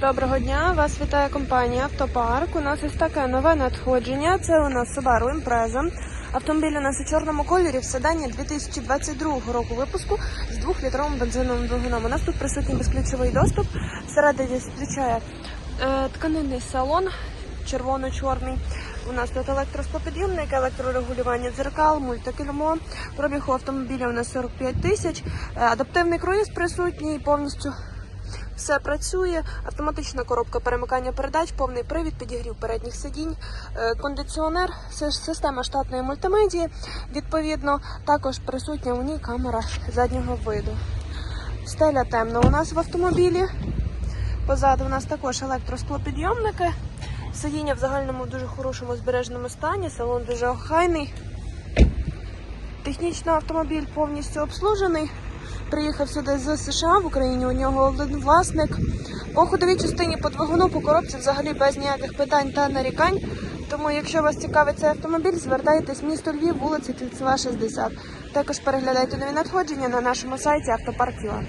Доброго дня, вас вітає компанія Автопарк. У нас ось таке нове надходження. Це у нас Subaru Impreza. Автомобіль у нас у чорному кольорі в седані 2022 року випуску з 2-літровим бензиновим двигуном. У нас тут присутній безключовий доступ. Всередині зустрічає е, тканинний салон червоно-чорний. У нас тут електросклопідйомник, електрорегулювання дзеркал, мультикермо. Пробіг у автомобіля у нас 45 тисяч. Адаптивний круїз присутній повністю. Все працює, автоматична коробка перемикання передач, повний привід, підігрів передніх сидінь, е, кондиціонер, система штатної мультимедії. Відповідно, також присутня у ній камера заднього виду. Стеля темна у нас в автомобілі. Позаду у нас також електросклопідйомники. Сидіння в загальному дуже хорошому збереженому стані, салон дуже охайний. Технічно автомобіль повністю обслужений. Приїхав сюди з США в Україні. У нього один власник. По ходовій частині по двигуну, по коробці взагалі без ніяких питань та нарікань. Тому, якщо вас цікавить цей автомобіль, звертайтесь в місто Львів, вулиця Кільцева, 60. Також переглядайте нові надходження на нашому сайті Автопарк.ua.